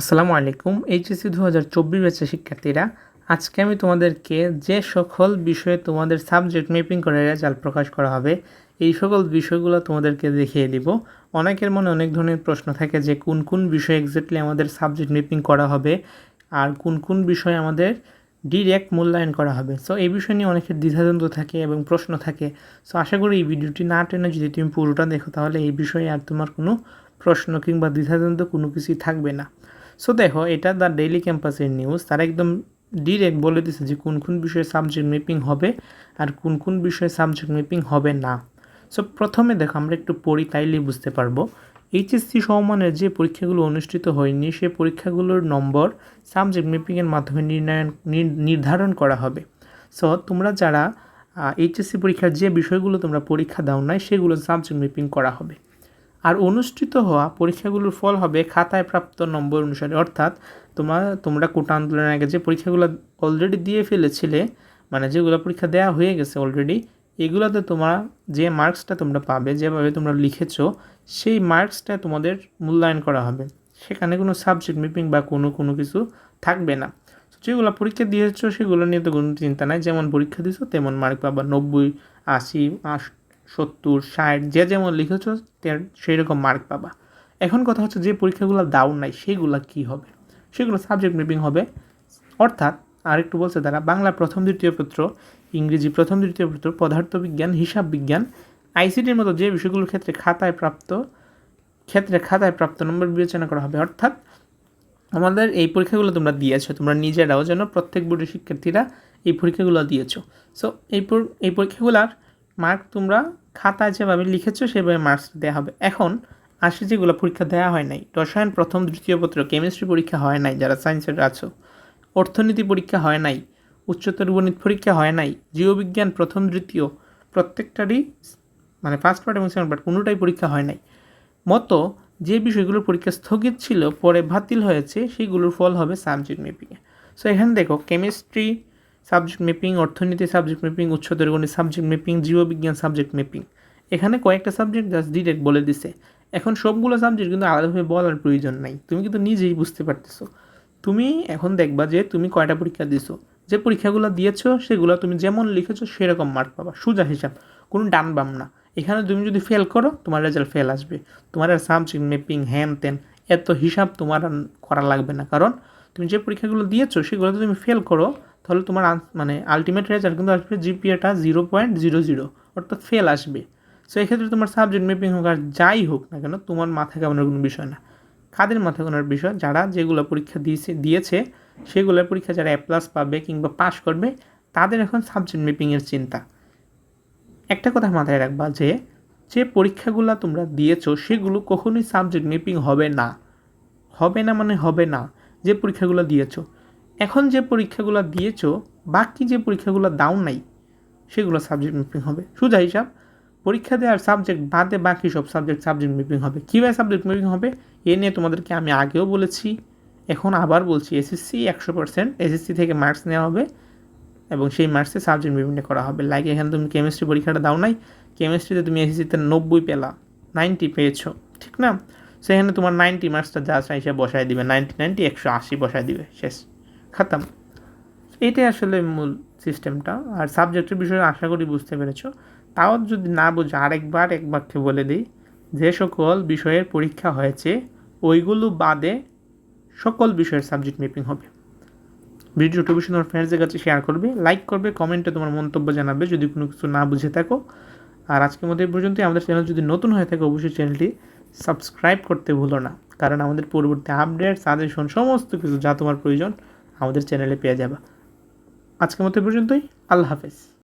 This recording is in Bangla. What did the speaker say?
আসসালামু আলাইকুম, এইচএসসি দু হাজার চব্বিশ ব্যাচের শিক্ষার্থীরা, আজকে আমি তোমাদেরকে যে সকল বিষয়ে তোমাদের সাবজেক্ট ম্যাপিং করে রেজাল্ট প্রকাশ করা হবে, এই সকল বিষয়গুলো তোমাদেরকে দেখিয়ে দিব। অনেকের মনে অনেক ধরনের প্রশ্ন থাকে যে কোন কোন বিষয়ে এক্স্যাক্টলি আমাদের সাবজেক্ট ম্যাপিং করা হবে আর কোন কোন বিষয়ে আমাদের ডিরেক্ট মূল্যায়ন করা হবে। সো এই বিষয় নিয়ে অনেকের দ্বিধাদ্বন্দ্ব থাকে এবং প্রশ্ন থাকে। সো আশা করি এই ভিডিওটি না টেনে যদি তুমি পুরোটা দেখো, তাহলে এই বিষয়ে আর তোমার কোনো প্রশ্ন কিংবা দ্বিধাদ্বন্দ্ব কোনো কিছুই থাকবে না। সো দেখো, এটা দ্য ডেইলি ক্যাম্পাসের নিউজ তারা একদম ডিরেক্ট বলে দিছে যে কোন কোন বিষয়ে সাবজেক্ট ম্যাপিং হবে আর কোন কোন বিষয়ে সাবজেক্ট ম্যাপিং হবে না। সো প্রথমে দেখো, আমরা একটু পড়ি তাইলে বুঝতে পারব। এইচএসসি সমমানের যে পরীক্ষাগুলো অনুষ্ঠিত হয়নি, সে পরীক্ষাগুলোর নম্বর সাবজেক্ট ম্যাপিংয়ের মাধ্যমে নির্ণয়ন, নির- নির্ধারণ করা হবে। সো তোমরা যারা এইচএসসি পরীক্ষার যে বিষয়গুলো তোমরা পরীক্ষা দাও নাই, সেগুলো সাবজেক্ট ম্যাপিং করা হবে। আর অনুষ্ঠিত হওয়া পরীক্ষাগুলোর ফল হবে খাতায় প্রাপ্ত নম্বর অনুসারে। অর্থাৎ তোমরা তোমরা কোটা আন্দোলনের আগে যে পরীক্ষাগুলো অলরেডি দিয়ে ফেলেছিলে মানে যেগুলো পরীক্ষা দেওয়া হয়ে গেছে অলরেডি এগুলোতে তোমরা যে মার্কসটা তোমরা পাবে, যেভাবে তোমরা লিখেছো, সেই মার্কসটা তোমাদের মূল্যায়ন করা হবে। সেখানে কোনো সাবজেক্ট মিপিং বা কোনো কোনো কিছু থাকবে না। যেগুলো পরীক্ষা দিয়েছ, সেগুলো নিয়ে তো কোনো চিন্তা নাই, যেমন পরীক্ষা দিয়েছ তেমন মার্ক পাবা। নব্বই, আশি, আশ- সত্তর, ষাট, যে যেমন লিখেছ সেই রকম মার্ক পাবা। এখন কথা হচ্ছে যে পরীক্ষাগুলো দাও নাই, সেগুলো কি হবে? সেগুলো সাবজেক্ট ম্যাপিং হবে। অর্থাৎ আরেকটু বলছে তারা, বাংলা প্রথম, দ্বিতীয় পত্র, ইংরেজি প্রথম, দ্বিতীয় পত্র, পদার্থবিজ্ঞান হিসাব বিজ্ঞান আইসিটির মতো যে বিষয়গুলোর ক্ষেত্রে খাতায় প্রাপ্ত, ক্ষেত্রে খাতায় প্রাপ্ত নম্বর বিবেচনা করা হবে। অর্থাৎ আমাদের এই পরীক্ষাগুলো তোমরা দিয়েছ, তোমরা নিজেরাও যেন প্রত্যেক বোর্ডের শিক্ষার্থীরা এই পরীক্ষাগুলো দিয়েছ। সো এই এই পরীক্ষাগুলোর মার্ক তোমরা খাতায় যেভাবে লিখেছো, সেভাবে মার্কস দেওয়া হবে। এখন আসে যেগুলো পরীক্ষা দেওয়া হয় নাই। রসায়ন প্রথম, দ্বিতীয় পত্র কেমিস্ট্রি পরীক্ষা হয় নাই, যারা সায়েন্সের আছো। অর্থনীতি পরীক্ষা হয় নাই, উচ্চতর গণিত পরীক্ষা হয় নাই, জীববিজ্ঞান প্রথম, দ্বিতীয়, প্রত্যেকটারই মানে ফার্স্ট পার্ট এবং সেকেন্ড পার্ট কোনোটাই পরীক্ষা হয় নাই। মতো যে বিষয়গুলোর পরীক্ষা স্থগিত ছিল, পরে বাতিল হয়েছে, সেগুলোর ফল হবে সাবজেক্ট ম্যাপিংয়ে সো এখানে দেখো কেমিস্ট্রি সাবজেক্ট ম্যাপিং অর্থনীতি সাবজেক্ট ম্যাপিং উচ্চতর গণিত সাবজেক্ট ম্যাপিং জীববিজ্ঞান সাবজেক্ট ম্যাপিং এখানে কয়েকটা সাবজেক্ট জাস্ট ডিরেক্ট বলে দিছে। এখন সবগুলো সাবজেক্ট কিন্তু আলাদাভাবে বলার প্রয়োজন নাই। তুমি কিন্তু নিজেই বুঝতে পারতেছো। তুমি এখন দেখবা যে তুমি কয়টা পরীক্ষা দিছো। যে পরীক্ষাগুলো দিয়েছ, সেগুলো তুমি যেমন লিখেছো, সেরকম মার্ক পাবা। সোজা হিসাব, কোনো ডান বাম না। এখানে তুমি যদি ফেল করো, তোমার রেজাল্ট ফেল আসবে। তোমার আর সাবজেক্ট ম্যাপিং হ্যান তেন এত হিসাব তোমার করা লাগবে না। কারণ তুমি যে পরীক্ষাগুলো দিয়েছ, সেগুলোতে তুমি ফেল করো তাহলে তোমার মানে আলটিমেট রেজাল্ট কিন্তু আসবে জিপিএটা জিরো পয়েন্ট জিরো জিরো অর্থাৎ ফেল আসবে। সো এক্ষেত্রে তোমার সাবজেক্ট ম্যাপিং হোক আর যাই হোক না কেন, তোমার মাথা কামানোর কোনো বিষয় না। কাদের মাথা গোনার বিষয়? যারা যেগুলো পরীক্ষা দিয়েছে দিয়েছে, সেগুলো পরীক্ষা যারা এ প্লাস পাবে কিংবা পাশ করবে, তাদের এখন সাবজেক্ট ম্যাপিংয়ের চিন্তা। একটা কথা মাথায় রাখবা যে যে পরীক্ষাগুলো তোমরা দিয়েছ, সেগুলো কখনোই সাবজেক্ট ম্যাপিং হবে না। হবে না মানে হবে না। যে পরীক্ষাগুলো দিয়েছ এখন যে পরীক্ষাগুলো দিয়েছ, বাকি যে পরীক্ষাগুলো দাও নাই, সেগুলো সাবজেক্ট ম্যাপিং হবে। সোজা হিসাব, পরীক্ষা দেওয়ার সাবজেক্ট বাদে বাকি সব সাবজেক্ট সাবজেক্ট ম্যাপিং হবে। কীভাবে সাবজেক্ট ম্যাপিং হবে, এ নিয়ে তোমাদেরকে আমি আগেও বলেছি, এখন আবার বলছি এসএসসি একশো পার্সেন্ট এসএসসি থেকে মার্কস নেওয়া হবে এবং সেই মার্কসে সাবজেক্ট ম্যাপিংটা করা হবে। লাইক এখানে তুমি কেমিস্ট্রি পরীক্ষাটা দাও নাই কেমিস্ট্রিতে তুমি এসএসসিতে নব্বই পেলা নাইনটি পেয়েছ, ঠিক না? সেখানে তোমার নাইনটি মার্কসটা যা চাই সে বসায় দিবে নাইনটি নাইনটি একশো আশি বসায় দিবে, শেষ। খাতাম। এটাই আসলে মূল সিস্টেমটা আর সাবজেক্টের বিষয়ে আশা করি বুঝতে পেরেছ। তাও যদি না বুঝে, আরেকবার এক বাক্যে বলে দিই। যে সকল বিষয়ের পরীক্ষা হয়েছে, ওইগুলো বাদে সকল বিষয়ের সাবজেক্ট ম্যাপিং হবে। ভিডিওটি অবশ্যই তোমার ফ্রেন্ডসদের কাছে শেয়ার করবে লাইক করবে কমেন্টে তোমার মন্তব্য জানাবে। যদি কোনো কিছু না বুঝে থাকো। আর আজকের মধ্যে পর্যন্তই। আমাদের চ্যানেল যদি নতুন হয়ে থাকে, অবশ্যই চ্যানেলটি সাবস্ক্রাইব করতে ভুলো না। কারণ আমাদের পরবর্তী আপডেট সাজেশন সমস্ত কিছু যা তোমার প্রয়োজন আমাদের চ্যানেলে পেয়ে যাবা। আজকের মতো পর্যন্তই আল্লাহ হাফেজ।